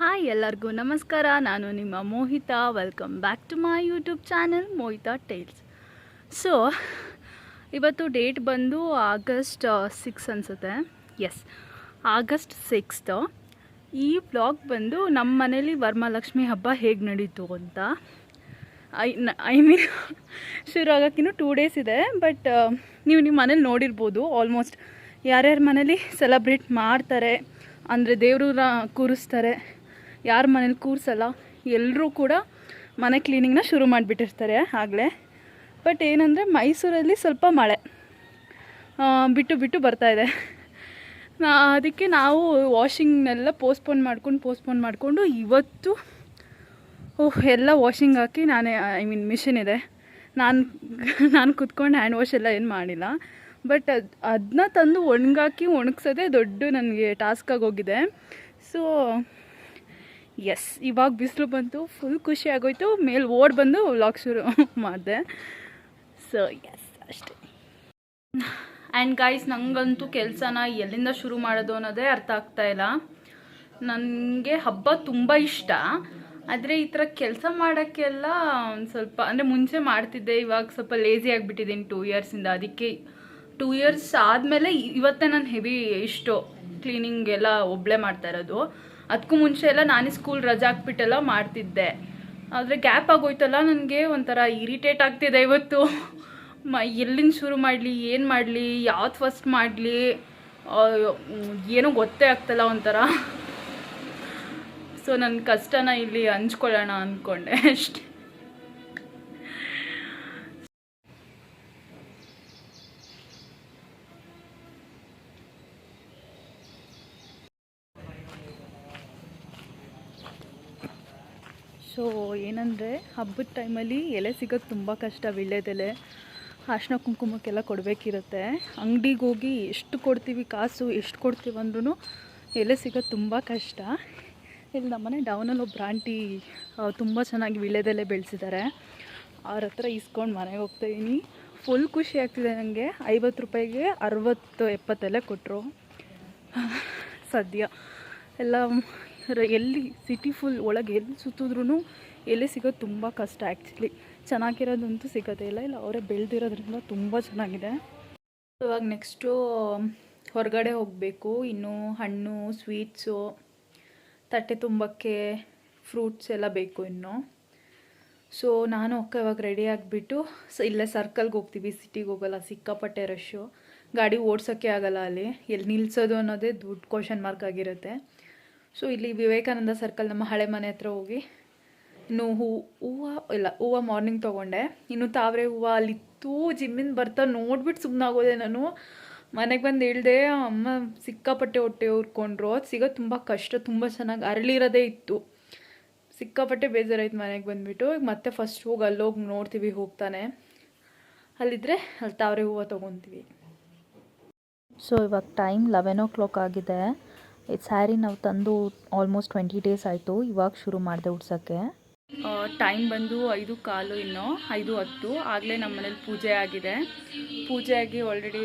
Hi ಎಲ್ಲರಿಗೂ, ನಮಸ್ಕಾರ. ನಾನು ನಿಮ್ಮ Mohita. Welcome back to my YouTube channel Mohita tales so ಇವತ್ತು ಡೇಟ್ ಬಂದು ಆಗಸ್ಟ್ ಸಿಕ್ಸ್ ಅನಿಸುತ್ತೆ. ಎಸ್ ಆಗಸ್ಟ್ ಸಿಕ್ಸ್ತು ಈ ಬ್ಲಾಗ್ ಬಂದು ನಮ್ಮ ಮನೇಲಿ ವರಮಹಾಲಕ್ಷ್ಮಿ ಹಬ್ಬ ಹೇಗೆ ನಡೀತು ಅಂತ. ಐ ಐ ಮೀನ್ ಶುರು ಆಗೋಕ್ಕಿನ್ನೂ ಟೂ ಡೇಸ್ ಇದೆ ಬಟ್ ನೀವು ನಿಮ್ಮ ಮನೇಲಿ ನೋಡಿರ್ಬೋದು ಆಲ್ಮೋಸ್ಟ್ ಯಾರ್ಯಾರ ಮನೇಲಿ ಸೆಲೆಬ್ರೇಟ್ ಮಾಡ್ತಾರೆ, ಅಂದರೆ ದೇವ್ರನ್ನ ಕೂರಿಸ್ತಾರೆ ಯಾರ ಮನೇಲಿ ಕೂರಿಸಲ್ಲ ಎಲ್ಲರೂ ಕೂಡ ಮನೆ ಕ್ಲೀನಿಂಗ್ನ ಶುರು ಮಾಡಿಬಿಟ್ಟಿರ್ತಾರೆ ಆಗಲೇ. ಬಟ್ ಏನಂದರೆ ಮೈಸೂರಲ್ಲಿ ಸ್ವಲ್ಪ ಮಳೆ ಬಿಟ್ಟು ಬಿಟ್ಟು ಬರ್ತಾ ಇದೆ. ನಾ, ಅದಕ್ಕೆ ನಾವು ವಾಷಿಂಗ್ನೆಲ್ಲ ಪೋಸ್ಟ್ಪೋನ್ ಮಾಡ್ಕೊಂಡು ಪೋಸ್ಟ್ಪೋನ್ ಮಾಡಿಕೊಂಡು ಇವತ್ತು, ಓಹ್, ಎಲ್ಲ ವಾಷಿಂಗ್ ಹಾಕಿ ನಾನೇ ಐ ಮೀನ್ ಮಿಷಿನ್ ಇದೆ. ನಾನು ನಾನು ಕುತ್ಕೊಂಡು ಹ್ಯಾಂಡ್ ವಾಶ್ ಎಲ್ಲ ಏನು ಮಾಡಿಲ್ಲ. ಬಟ್ ಅದು ಅದನ್ನ ತಂದು ಒಣಗಾಕಿ ಒಣಗಿಸೋದೇ ದೊಡ್ಡ ನನಗೆ ಟಾಸ್ಕಾಗಿ ಹೋಗಿದೆ. ಸೊ ಎಸ್ ಇವಾಗ ಬಿಸಿಲು ಬಂತು ಫುಲ್ ಖುಷಿ ಆಗೋಯ್ತು, ಮೇಲೆ ಓಡ್ ಬಂದು ವ್ಲಾಗ್ ಶುರು ಮಾಡಿದೆ. ಸೊ ಎಸ್ ಅಷ್ಟೇ. ಆ್ಯಂಡ್ ಗಾಯ್ಸ್ ನನಗಂತೂ ಕೆಲಸನ ಎಲ್ಲಿಂದ ಶುರು ಮಾಡೋದು ಅನ್ನೋದೇ ಅರ್ಥ ಆಗ್ತಾ ಇಲ್ಲ. ನನಗೆ ಹಬ್ಬ ತುಂಬ ಇಷ್ಟ. ಆದರೆ ಈ ಥರ ಕೆಲಸ ಮಾಡೋಕ್ಕೆಲ್ಲ ಒಂದು ಸ್ವಲ್ಪ, ಅಂದರೆ ಮುಂಚೆ ಮಾಡ್ತಿದ್ದೆ, ಇವಾಗ ಸ್ವಲ್ಪ ಲೇಸಿ ಆಗಿಬಿಟ್ಟಿದ್ದೀನಿ ಟೂ ಇಯರ್ಸಿಂದ ಅದಕ್ಕೆ ಟೂ ಇಯರ್ಸ್ ಆದಮೇಲೆ ಇವತ್ತೇ ನಾನು ಹೆವಿ ಇಷ್ಟು ಕ್ಲೀನಿಂಗ್ ಎಲ್ಲ ಒಬ್ಬಳೇ ಮಾಡ್ತಾ ಇರೋದು. ಅದಕ್ಕೂ ಮುಂಚೆ ಎಲ್ಲ ನಾನೇ ಸ್ಕೂಲ್ ರಜೆ ಹಾಕ್ಬಿಟ್ಟೆಲ್ಲ ಮಾಡ್ತಿದ್ದೆ. ಆದರೆ ಗ್ಯಾಪ್ ಆಗೋಯ್ತಲ್ಲ ನನಗೆ, ಒಂಥರ ಇರಿಟೇಟ್ ಆಗ್ತಿದೆ ಇವತ್ತು. ಮ, ಎಲ್ಲಿಂದ ಶುರು ಮಾಡಲಿ, ಏನು ಮಾಡಲಿ, ಯಾವ್ದು ಫಸ್ಟ್ ಮಾಡಲಿ ಏನೂ ಗೊತ್ತೇ ಆಗ್ತಲ್ಲ ಒಂಥರ. ಸೊ ನನ್ನ ಕಷ್ಟನ ಇಲ್ಲಿ ಹಂಚ್ಕೊಳ್ಳೋಣ ಅಂದ್ಕೊಂಡೆ ಅಷ್ಟೆ ಸೊ ಏನಂದರೆ ಹಬ್ಬದ ಟೈಮಲ್ಲಿ ಎಲೆ ಸಿಗೋದು ತುಂಬ ಕಷ್ಟ ವೀಳ್ಯದೆಲೆ. ಅರ್ಶಿನ ಕುಂಕುಮಕ್ಕೆಲ್ಲ ಕೊಡಬೇಕಿರುತ್ತೆ. ಅಂಗಡಿಗೆ ಹೋಗಿ ಎಷ್ಟು ಕೊಡ್ತೀವಿ ಕಾಸು, ಎಷ್ಟು ಕೊಡ್ತೀವಿ ಅಂದ್ರೂ ಎಲೆ ಸಿಗೋದು ತುಂಬ ಕಷ್ಟ. ಇಲ್ಲಿ ನಮ್ಮನೆ ಡೌನಲ್ಲಿ ಒಬ್ಬರು ಆಂಟಿ ತುಂಬ ಚೆನ್ನಾಗಿ ವೀಳ್ಯದೆಲೆ ಬೆಳೆಸಿದ್ದಾರೆ ಅವ್ರ ಹತ್ರ ಇಸ್ಕೊಂಡು ಮನೆಗೆ ಹೋಗ್ತಾಯಿದ್ದೀನಿ ಫುಲ್ ಖುಷಿ ಆಗ್ತಿದೆ ನನಗೆ ಐವತ್ತು ರೂಪಾಯಿಗೆ ಅರವತ್ತು ಎಪ್ಪತ್ತೆಲೆ ಕೊಟ್ಟರು ಸದ್ಯ. ಎಲ್ಲ ಎಲ್ಲಿ ಸಿಟಿ ಫುಲ್ ಒಳಗೆ ಎಲ್ಲಿ ಸುತ್ತಿದ್ರೂ ಎಲ್ಲಿ ಸಿಗೋದು ತುಂಬ ಕಷ್ಟ ಆ್ಯಕ್ಚುಲಿ ಚೆನ್ನಾಗಿರೋದಂತೂ ಸಿಗೋದೇ ಇಲ್ಲ ಇಲ್ಲ ಅವರೇ ಬೆಳೆದಿರೋದ್ರಿಂದ ತುಂಬ ಚೆನ್ನಾಗಿದೆ. ಇವಾಗ ನೆಕ್ಸ್ಟು ಹೊರಗಡೆ ಹೋಗಬೇಕು, ಇನ್ನು ಹಣ್ಣು ಸ್ವೀಟ್ಸು ತಟ್ಟೆ ತುಂಬಕ್ಕೆ ಫ್ರೂಟ್ಸ್ ಎಲ್ಲ ಬೇಕು ಇನ್ನು. ಸೊ ನಾನು ಅಕ್ಕ ಇವಾಗ ರೆಡಿ ಆಗಿಬಿಟ್ಟು ಸ, ಇಲ್ಲೇ ಸರ್ಕಲ್ಗೆ ಹೋಗ್ತೀವಿ ಸಿಟಿಗೆ ಹೋಗಲ್ಲ, ಸಿಕ್ಕಾಪಟ್ಟೆ ರಶ್ಶು ಗಾಡಿ ಓಡ್ಸೋಕ್ಕೆ ಆಗಲ್ಲ ಅಲ್ಲಿ, ಎಲ್ಲಿ ನಿಲ್ಸೋದು ಅನ್ನೋದೇ ದುಡ್ಡು ಕ್ವಶನ್ ಮಾರ್ಕ್ ಆಗಿರುತ್ತೆ. ಸೊ ಇಲ್ಲಿ ವಿವೇಕಾನಂದ ಸರ್ಕಲ್ ನಮ್ಮ ಹಳೆ ಮನೆ ಹತ್ರ ಹೋಗಿ, ಇನ್ನು ಹೂ, ಹೂವು, ಇಲ್ಲ, ಹೂವ ಮಾರ್ನಿಂಗ್ ತೊಗೊಂಡೆ. ಇನ್ನು ತಾವರೆ ಹೂವು ಅಲ್ಲಿತ್ತು ಜಿಮ್ಮಿಂದ ಬರ್ತಾ ನೋಡ್ಬಿಟ್ಟು ಸುಮ್ಮನಾಗೋದೆ ನಾನು. ಮನೆಗೆ ಬಂದು ಹೇಳ್ದೆ, ಅಮ್ಮ, ಸಿಕ್ಕಾಪಟ್ಟೆ ಹೊಟ್ಟೆ ಉರ್ಕೊಂಡ್ರು, ಅದು ಸಿಗೋದು ತುಂಬ ಕಷ್ಟ, ತುಂಬ ಚೆನ್ನಾಗಿ ಅರಳಿರೋದೇ ಇತ್ತು. ಸಿಕ್ಕಾಪಟ್ಟೆ ಬೇಜಾರಾಯ್ತು ಮನೆಗೆ ಬಂದುಬಿಟ್ಟು. ಈಗ ಮತ್ತೆ ಫಸ್ಟ್ ಹೋಗಿ ಅಲ್ಲೋಗಿ ನೋಡ್ತೀವಿ, ಹೋಗ್ತಾನೆ. ಅಲ್ಲಿದ್ದರೆ ಅಲ್ಲಿ ತಾವರೆ ಹೂವು ತೊಗೊತೀವಿ. ಸೊ ಇವಾಗ ಟೈಮ್ ಲೆವೆನ್ ಓ ಕ್ಲಾಕ್ ಆಗಿದೆ. ಇದು ಸ್ಯಾರಿ ನಾವು ತಂದು ಆಲ್ಮೋಸ್ಟ್ ಟ್ವೆಂಟಿ ಡೇಸ್ ಆಯಿತು. ಇವಾಗ ಶುರು ಮಾಡಿದೆ ಉಡ್ಸೋಕ್ಕೆ. ಟೈಮ್ ಬಂದು ಐದು ಕಾಲು ಇನ್ನೂ ಐದು ಹತ್ತು. ಆಗಲೇ ನಮ್ಮ ಮನೇಲಿ ಪೂಜೆ ಆಗಿದೆ. ಪೂಜೆ ಆಗಿ ಆಲ್ರೆಡಿ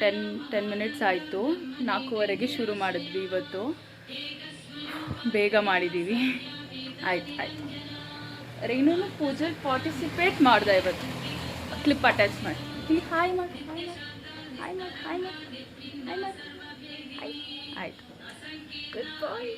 ಟೆನ್ ಟೆನ್ ಮಿನಿಟ್ಸ್ ಆಯಿತು. ನಾಲ್ಕೂವರೆಗೆ ಶುರು ಮಾಡಿದ್ವಿ ಇವತ್ತು. ಬೇಗ ಮಾಡಿದ್ದೀವಿ ಆಯ್ತು ಆಯ್ತು. ರೇಣು ಪೂಜೆ ಪಾರ್ಟಿಸಿಪೇಟ್ ಮಾಡ್ದೆ ಇವತ್ತು. ಕ್ಲಿಪ್ ಅಟ್ಯಾಚ್ ಮಾಡಿ. ಹಾಯ್ ಮಾಡಿ ಹಾಯ್ ಮಾಡಿ. ಹಾಯ್ ಮಾಡಿ ಹಾಯ್ ಮಾಡಿ. ಹಾಯ್ ಮಾಡಿ. ಹಾಯ್ ಆಯ್ತು. Good bye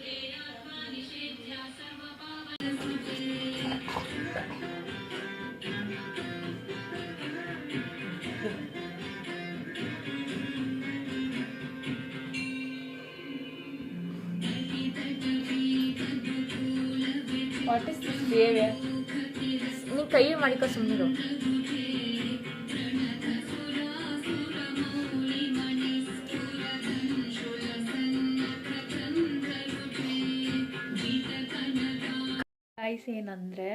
what is this behaviour ನೀನು ಕೈ ಮಾಡಿಕೊ ಸುಮ್ಮನಿರು ಗೈಸ್ ಏನಂದರೆ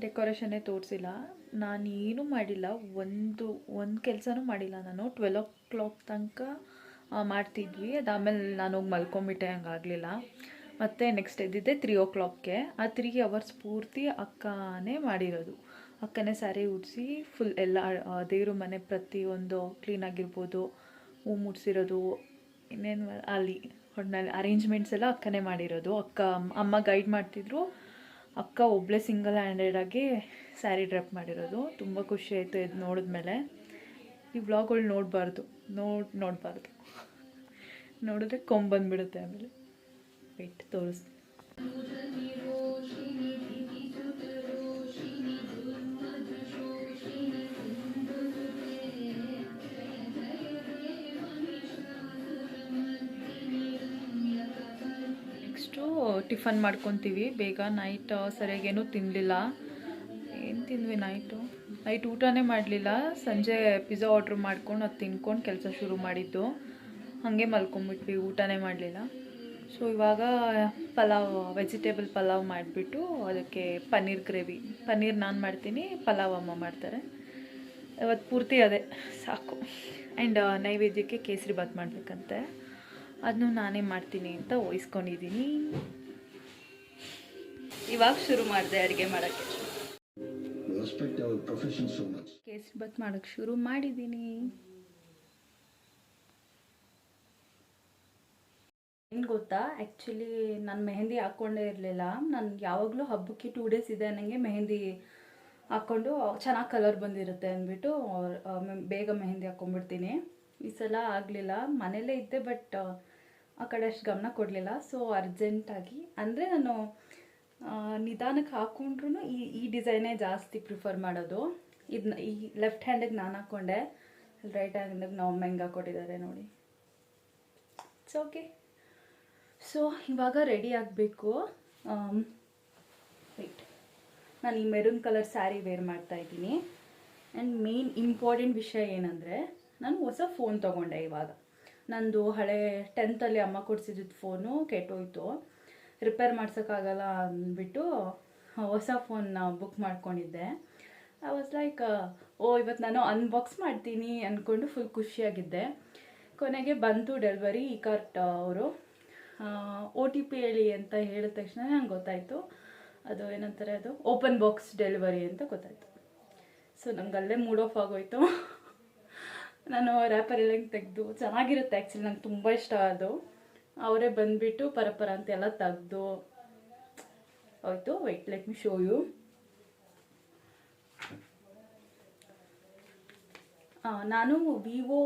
ಡೆಕೋರೇಷನ್ನೇ ತೋರಿಸಿಲ್ಲ. ನಾನು ಏನೂ ಮಾಡಿಲ್ಲ. ಒಂದು ಒಂದು ಕೆಲಸನೂ ಮಾಡಿಲ್ಲ. ನಾನು ಟ್ವೆಲ್ ಓ ಕ್ಲಾಕ್ ತನಕ ಮಾಡ್ತಿದ್ವಿ. ಅದಾದಮೇಲೆ ನಾನು ಹೋಗಿ ಮಲ್ಕೊಂಬಿಟ್ಟೆ, ಹಂಗಾಗಲಿಲ್ಲ. ಮತ್ತು ನೆಕ್ಸ್ಟ್ ಎದ್ದಿದ್ದೆ ತ್ರೀ ಓ ಕ್ಲಾಕ್ಗೆ ಆ ತ್ರೀ ಅವರ್ಸ್ ಪೂರ್ತಿ ಅಕ್ಕನೇ ಮಾಡಿರೋದು. ಅಕ್ಕನೇ ಸ್ಯಾರಿ ಉಡಿಸಿ ಫುಲ್ ಎಲ್ಲ ದೇವ್ರ ಮನೆ ಪ್ರತಿಯೊಂದು ಕ್ಲೀನಾಗಿರ್ಬೋದು ಹೂ ಮುಡ್ಸಿರೋದು, ಇನ್ನೇನು ಅಲ್ಲಿ ಒಟ್ಟಿನಲ್ಲಿ ಅರೇಂಜ್ಮೆಂಟ್ಸ್ ಎಲ್ಲ ಅಕ್ಕನೇ ಮಾಡಿರೋದು. ಅಕ್ಕ, ಅಮ್ಮ ಗೈಡ್ ಮಾಡ್ತಿದ್ರು. ಅಕ್ಕ ಒಬ್ಬಳೇ ಸಿಂಗಲ್ ಹ್ಯಾಂಡೆಡಾಗಿ ಸ್ಯಾರಿ ಡ್ರೆಪ್ ಮಾಡಿರೋದು. ತುಂಬ ಖುಷಿ ಆಯಿತು ಇದು ನೋಡಿದ್ಮೇಲೆ. ಈ ವ್ಲಾಗ್ಗಳು ನೋಡಬಾರ್ದು. ನೋಡಿ, ನೋಡಬಾರ್ದು. ನೋಡಿದ್ರೆ ಕೊಂಬಂದ್ಬಿಡುತ್ತೆ ಆಮೇಲೆ. ವೆಯ್ಟ್ ತೋರಿಸ್ತೀನಿ. ಟಿಫನ್ ಮಾಡ್ಕೊತೀವಿ. ಬೇಗ ನೈಟ್ ಸರಿಯಾಗಿ ಏನೂ ತಿನ್ನಲಿಲ್ಲ ಏನು ತಿಂದ್ವಿ ನೈಟು ನೈಟ್ ಊಟನೇ ಮಾಡಲಿಲ್ಲ. ಸಂಜೆ ಪಿಜ್ಜಾ ಆರ್ಡ್ರ್ ಮಾಡ್ಕೊಂಡು ಅದು ತಿನ್ಕೊಂಡು ಕೆಲಸ ಶುರು ಮಾಡಿದ್ದು. ಹಾಗೆ ಮಲ್ಕೊಂಬಿಟ್ವಿ. ಊಟನೇ ಮಾಡಲಿಲ್ಲ. ಸೊ ಇವಾಗ ಪಲಾವ್ ವೆಜಿಟೇಬಲ್ ಪಲಾವ್ ಮಾಡಿಬಿಟ್ಟು ಅದಕ್ಕೆ ಪನ್ನೀರ್ ಗ್ರೇವಿ ಪನ್ನೀರ್ ನಾನು ಮಾಡ್ತೀನಿ, ಪಲಾವ್ ಅಮ್ಮ ಮಾಡ್ತಾರೆ. ಇವತ್ತು ಪೂರ್ತಿ ಅದೇ. ಸಾಕು. ಆ್ಯಂಡ್ ನೈವೇದ್ಯಕ್ಕೆ ಕೇಸರಿ ಬಾತ್ ಮಾಡಬೇಕಂತೆ. ಅದನ್ನು ನಾನೇ ಮಾಡ್ತೀನಿ ಅಂತ ವಹಿಸ್ಕೊಂಡಿದ್ದೀನಿ ಇವಾಗ ಶುರು ಮಾಡಿದೆ ಅಡುಗೆ ಮಾಡೋಕ್ಕೆ. ಕೇಸರಿ ಬತ್ ಮಾಡೋಕ್ಕೆ ಶುರು ಮಾಡಿದ್ದೀನಿ ಏನು ಗೊತ್ತಾ? ಆ್ಯಕ್ಚುಲಿ ನಾನು ಮೆಹಂದಿ ಹಾಕ್ಕೊಂಡೇ ಇರಲಿಲ್ಲ. ನಾನು ಯಾವಾಗಲೂ ಹಬ್ಬಕ್ಕೆ ಟೂ ಡೇಸ್ ಇದೆ ನನಗೆ ಮೆಹಂದಿ ಹಾಕ್ಕೊಂಡು ಚೆನ್ನಾಗಿ ಕಲರ್ ಬಂದಿರುತ್ತೆ ಅಂದ್ಬಿಟ್ಟು ಬೇಗ ಮೆಹಂದಿ ಹಾಕ್ಕೊಂಡ್ಬಿಡ್ತೀನಿ. ಈ ಸಲ ಆಗಲಿಲ್ಲ. ಮನೇಲೇ ಇದ್ದೆ ಬಟ್ ಆ ಕಡೆ ಅಷ್ಟು ಗಮನ ಕೊಡಲಿಲ್ಲ. ಸೊ ಅರ್ಜೆಂಟಾಗಿ ಅಂದರೆ ನಾನು ನಿಧಾನಕ್ಕೆ ಹಾಕೊಂಡ್ರೂ ಈ ಈ ಡಿಸೈನೇ ಜಾಸ್ತಿ ಪ್ರಿಫರ್ ಮಾಡೋದು. ಇದನ್ನ ಈ ಲೆಫ್ಟ್ ಹ್ಯಾಂಡಿಗೆ ನಾನು ಹಾಕ್ಕೊಂಡೆ ರೈಟ್ ಹ್ಯಾಂಡಿಗೆ ನಾವು ಹೆಂಗೆ ಹಾಕ್ಕೊಟ್ಟಿದ್ದಾರೆ ನೋಡಿ. ಇಟ್ಸ್ ಓಕೆ ಸೊ ಇವಾಗ ರೆಡಿ ಆಗಬೇಕು. ರೈಟ್ ನಾನು ಈ ಮೆರೂನ್ ಕಲರ್ ಸ್ಯಾರಿ ವೇರ್ ಮಾಡ್ತಾ ಇದ್ದೀನಿ. ಆ್ಯಂಡ್ ಮೇನ್ ಇಂಪಾರ್ಟೆಂಟ್ ವಿಷಯ ಏನಂದರೆ, ನಾನು ಹೊಸ ಫೋನ್ ತೊಗೊಂಡೆ ಇವಾಗ. ನಂದು ಹಳೆ ಟೆಂತಲ್ಲಿ ಅಮ್ಮ ಕೊಡಿಸಿದ್ದು ಫೋನು ಕೆಟ್ಟೋಯ್ತು. ರಿಪೇರ್ ಮಾಡ್ಸೋಕ್ಕಾಗಲ್ಲ ಅಂದ್ಬಿಟ್ಟು ಹೊಸ ಫೋನ್ನ ಬುಕ್ ಮಾಡ್ಕೊಂಡಿದ್ದೆ. ಐ ವಾಸ್ ಲೈಕ್ ಓ ಇವತ್ತು ನಾನು ಅನ್ಬಾಕ್ಸ್ ಮಾಡ್ತೀನಿ ಅಂದ್ಕೊಂಡು ಫುಲ್ ಖುಷಿಯಾಗಿದ್ದೆ. ಕೊನೆಗೆ ಬಂತು ಡೆಲಿವರಿ ಈ ಕಾರ್ಟ್ ಅವರು. ಒ ಟಿ ಪಿ ಹೇಳಿ ಅಂತ ಹೇಳಿದ ತಕ್ಷಣ ನಂಗೆ ಗೊತ್ತಾಯಿತು. ಅದು ಏನಂತಾರೆ ಅದು? ಓಪನ್ ಬಾಕ್ಸ್ ಡೆಲಿವರಿ ಅಂತ ಗೊತ್ತಾಯಿತು. ಸೊ ನಂಗೆ ಅಲ್ಲೇ ಮೂಡ್ ಆಫ್ ಆಗೋಯ್ತು. ನಾನು ರ್ಯಾಪರ್ ಎಲ್ಲ ತೆಗೆದು, ಚೆನ್ನಾಗಿರುತ್ತೆ ಆ್ಯಕ್ಚುಲಿ ನಂಗೆ ತುಂಬ ಇಷ್ಟ ಅದು. ಅವರೇ ಬಂದುಬಿಟ್ಟು ಪರಪರ ಅಂತ ಎಲ್ಲ ತೆಗ್ದು wait let me show you ನಾನು ವಿವೋ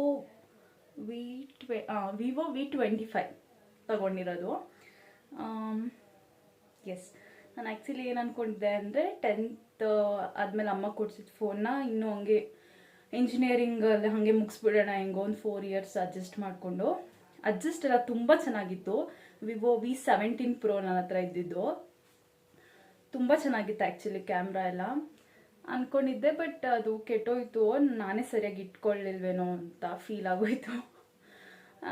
ವಿ ಟ್ವೆ ವಿವೋ ವಿ ಟ್ವೆಂಟಿ ಫೈವ್ ತಗೊಂಡಿರೋದು. ಎಸ್ ನಾನು ಆ್ಯಕ್ಚುಲಿ ಏನು ಅಂದ್ಕೊಂಡಿದ್ದೆ ಅಂದರೆ ಟೆಂತ್ ಆದಮೇಲೆ ಅಮ್ಮ ಕೊಡ್ಸಿದ ಫೋನ್ನ ಇನ್ನೂ ಹಂಗೆ ಇಂಜಿನಿಯರಿಂಗಲ್ಲಿ ಹಾಗೆ ಮುಗಿಸ್ಬಿಡೋಣ ಹೆಂಗೋ ಒಂದು ಫೋರ್ ಇಯರ್ಸ್ ಅಡ್ಜಸ್ಟ್ ಮಾಡಿಕೊಂಡು. ಅಡ್ಜಸ್ಟ್ ಎಲ್ಲ ತುಂಬ ಚೆನ್ನಾಗಿತ್ತು. ವಿವೋ ವಿ ಸೆವೆಂಟೀನ್ ಪ್ರೋ ನನ್ನ ಹತ್ರ ಇದ್ದಿದ್ದು. ತುಂಬ ಚೆನ್ನಾಗಿತ್ತು ಆ್ಯಕ್ಚುಲಿ ಕ್ಯಾಮ್ರಾ ಎಲ್ಲ. ಅಂದ್ಕೊಂಡಿದ್ದೆ ಬಟ್ ಅದು ಕೆಟ್ಟೋಯ್ತು. ನಾನೇ ಸರಿಯಾಗಿ ಇಟ್ಕೊಳ್ಳಿಲ್ವೇನೋ ಅಂತ ಫೀಲ್ ಆಗೋಯ್ತು.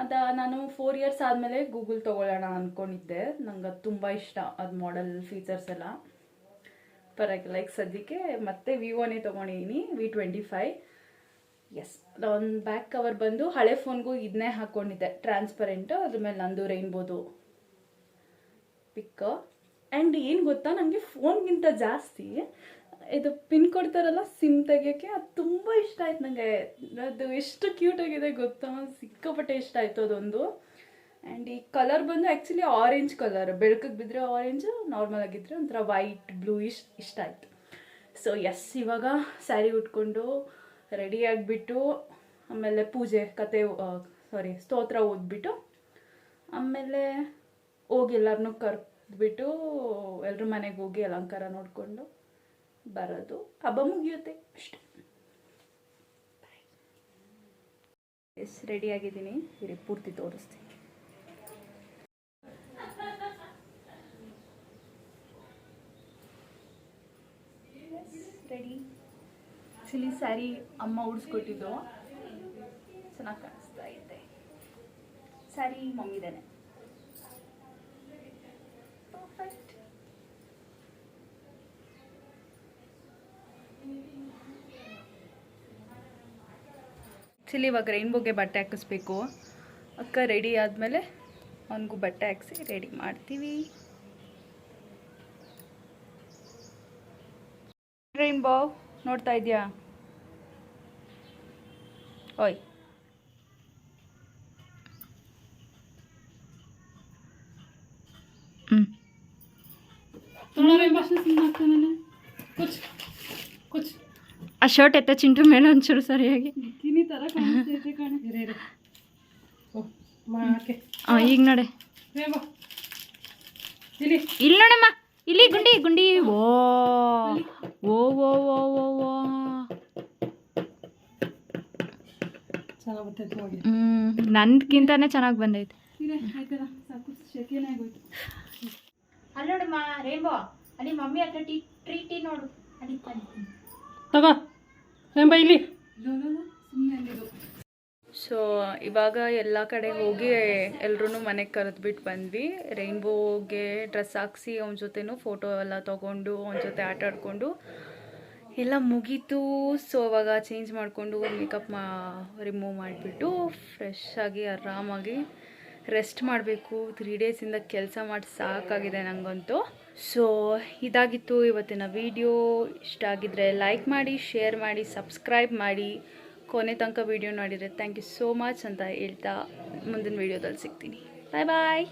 ಅದ ನಾನು ಫೋರ್ ಇಯರ್ಸ್ ಆದಮೇಲೆ ಗೂಗಲ್ ತೊಗೊಳ್ಳೋಣ ಅಂದ್ಕೊಂಡಿದ್ದೆ ನಂಗೆ ಅದು ತುಂಬ ಇಷ್ಟ, ಅದು ಮಾಡೆಲ್ ಫೀಚರ್ಸ್ ಎಲ್ಲ. ಪರವಾಗಿಲ್ಲ ಲೈಕ್ ಸದ್ಯಕ್ಕೆ ಮತ್ತೆ ವಿವೋನೇ ತೊಗೊಂಡಿದ್ದೀನಿ ವಿ ಟ್ವೆಂಟಿ ಫೈವ್ ಎಸ್ ಒಂದು ಬ್ಯಾಕ್ ಕವರ್ ಬಂದು ಹಳೆ ಫೋನ್ಗೂ ಇದನ್ನೇ ಹಾಕ್ಕೊಂಡಿದ್ದೆ ಟ್ರಾನ್ಸ್ಪರೆಂಟು ಅದ್ರ ಮೇಲೆ ನಂದು ರೈನ್ಬೋದು ಪಿಕ್ ಆ್ಯಂಡ್ ಏನು ಗೊತ್ತಾ? ನನಗೆ ಫೋನ್ಗಿಂತ ಜಾಸ್ತಿ ಇದು ಪಿನ್ ಕೊಡ್ತಾರಲ್ಲ ಸಿಮ್ ತೆಗಿಯೋಕ್ಕೆ ಅದು ತುಂಬ ಇಷ್ಟ ಆಯ್ತು ನನಗೆ ಅದು ಎಷ್ಟು ಕ್ಯೂಟಾಗಿದೆ ಗೊತ್ತಾ? ಸಿಕ್ಕಾಪಟ್ಟೆ ಇಷ್ಟ ಆಯಿತು ಅದೊಂದು. ಆ್ಯಂಡ್ ಈ ಕಲರ್ ಬಂದು ಆ್ಯಕ್ಚುಲಿ ಆರೆಂಜ್ ಕಲರ್ ಬೆಳಕಿಗೆ ಬಿದ್ದರೆ ಆರೆಂಜ್ ನಾರ್ಮಲ್ ಆಗಿದ್ದರೆ ಒಂಥರ ವೈಟ್ ಬ್ಲೂ ಇಶ್ ಇಷ್ಟ ಆಯಿತು. ಸೊ ಎಸ್ ಇವಾಗ ಸ್ಯಾರಿ ಉಟ್ಕೊಂಡು ರೆಡಿ ಆಗಿಬಿಟ್ಟು, ಆಮೇಲೆ ಪೂಜೆ, ಕತೆ ಸಾರಿ ಸ್ತೋತ್ರ ಓದ್ಬಿಟ್ಟು, ಆಮೇಲೆ ಹೋಗಿ ಎಲ್ಲರನ್ನೂ ಕರೆದ್ಬಿಟ್ಟು ಎಲ್ಲರ ಮನೆಗೆ ಹೋಗಿ ಅಲಂಕಾರ ನೋಡಿಕೊಂಡು ಬರೋದು. ಹಬ್ಬ ಮುಗಿಯುತ್ತೆ ಅಷ್ಟೆ. ಎಸ್ ರೆಡಿ ಆಗಿದ್ದೀನಿ. ಇರಿ, ಪೂರ್ತಿ ತೋರಿಸ್ತೀನಿ ರೆಡಿ ಆ್ಯಕ್ಚುಲಿ ಸ್ಯಾರಿ ಅಮ್ಮ ಉಡಿಸ್ಕೊಟ್ಟಿದ್ದು. ಚೆನ್ನಾಗಿ ಕಾಣಿಸ್ತಾ ಇದೆ. ಸ್ಯಾರಿ ಮಮ್ಮಿದೇನೆ ಪರ್ಫೆಕ್ಟ್ ಆ್ಯಕ್ಚುಲಿ ಇವಾಗ ರೈನ್ಬೋಗೆ ಬಟ್ಟೆ ಹಾಕಿಸ್ಬೇಕು. ಅಕ್ಕ ರೆಡಿ ಆದಮೇಲೆ ಅವನಿಗೂ ಬಟ್ಟೆ ಹಾಕ್ಸಿ ರೆಡಿ ಮಾಡ್ತೀವಿ. ರೈನ್ಬೋ ನೋಡ್ತಾ ಇದೆಯಾ? ಓಯ್ ಹ್ಞೂ ಕುಚ್ ಕುಚ್ ಆ ಶರ್ಟ್ ಎತ್ತ ಚಿಂಟು ಮೇಲೆ ಒಂಚೂರು ಸರಿಯಾಗಿ. ಈಗ ನೋಡೆ. ಇಲ್ಲಿ. ನೋಡಮ್ಮ. ಇಲ್ಲಿ ಗುಂಡಿ ಗುಂಡಿ. ಓ. ಓ ಓ ಓ ಓ ಓ. ಚೆನ್ನಾಗಿ ಬರ್ತೈತೆ ಹೋಗಿ. ಹ್ಞೂ ನಂದಕ್ಕಿಂತಾನೆ ಚೆನ್ನಾಗಿ ಬಂದೈತೆ. ಆಯ್ತಲ್ಲ ಸಾಕು ಶೆಕೆನೇ ಆಗೋಯ್ತು. ಅಲ್ಲಿ ನೋಡಮ್ಮ ರೇನ್ಬೋ ಅಲ್ಲಿ ಮಮ್ಮಿ ಹತ್ರ ಟೀ ಟ್ರೀ ಟೀ ನೋಡು. ಅಲ್ಲಿ ತಗೋ ರೇಂಬೋ ಇಲ್ಲಿ. ಸುಮ್ಮನೆ ಸೊ ಇವಾಗ ಎಲ್ಲ ಕಡೆ ಹೋಗಿ ಎಲ್ರೂ ಮನೆಗೆ ಕರೆದ್ಬಿಟ್ಟು ಬಂದ್ವಿ. ರೈನ್ಬೋಗೆ ಡ್ರೆಸ್ ಹಾಕ್ಸಿ ಅವನ ಜೊತೆನೂ ಫೋಟೋ ಎಲ್ಲ ತೊಗೊಂಡು ಅವನ ಜೊತೆ ಆಟ ಆಡಿಕೊಂಡು ಎಲ್ಲ ಮುಗೀತು. ಸೊ ಅವಾಗ ಚೇಂಜ್ ಮಾಡಿಕೊಂಡು ಮೇಕಪ್ ಮಾ ರಿಮೂವ್ ಮಾಡಿಬಿಟ್ಟು ಫ್ರೆಶ್ ಆಗಿ, ಆರಾಮಾಗಿ ರೆಸ್ಟ್ ಮಾಡಬೇಕು. ತ್ರೀ ಡೇಸಿಂದ ಕೆಲಸ ಮಾಡಿ ಸಾಕಾಗಿದೆ ನನಗಂತೂ ಸೊ ಇದಾಗಿತ್ತು ಇವತ್ತಿನ ವಿಡಿಯೋ ಇಷ್ಟ ಆಗಿದ್ರೆ ಲೈಕ್ ಮಾಡಿ ಶೇರ್ ಮಾಡಿ ಸಬ್ಸ್ಕ್ರೈಬ್ ಮಾಡಿ. ಕೊನೆ ತನಕ ವಿಡಿಯೋ ನೋಡಿದರೆ ಥ್ಯಾಂಕ್ ಯು ಸೋ ಮಚ್ ಅಂತ ಹೇಳ್ತಾ ಮುಂದಿನ ವಿಡಿಯೋದಲ್ಲಿ ಸಿಗ್ತೀನಿ. ಬಾಯ್ ಬಾಯ್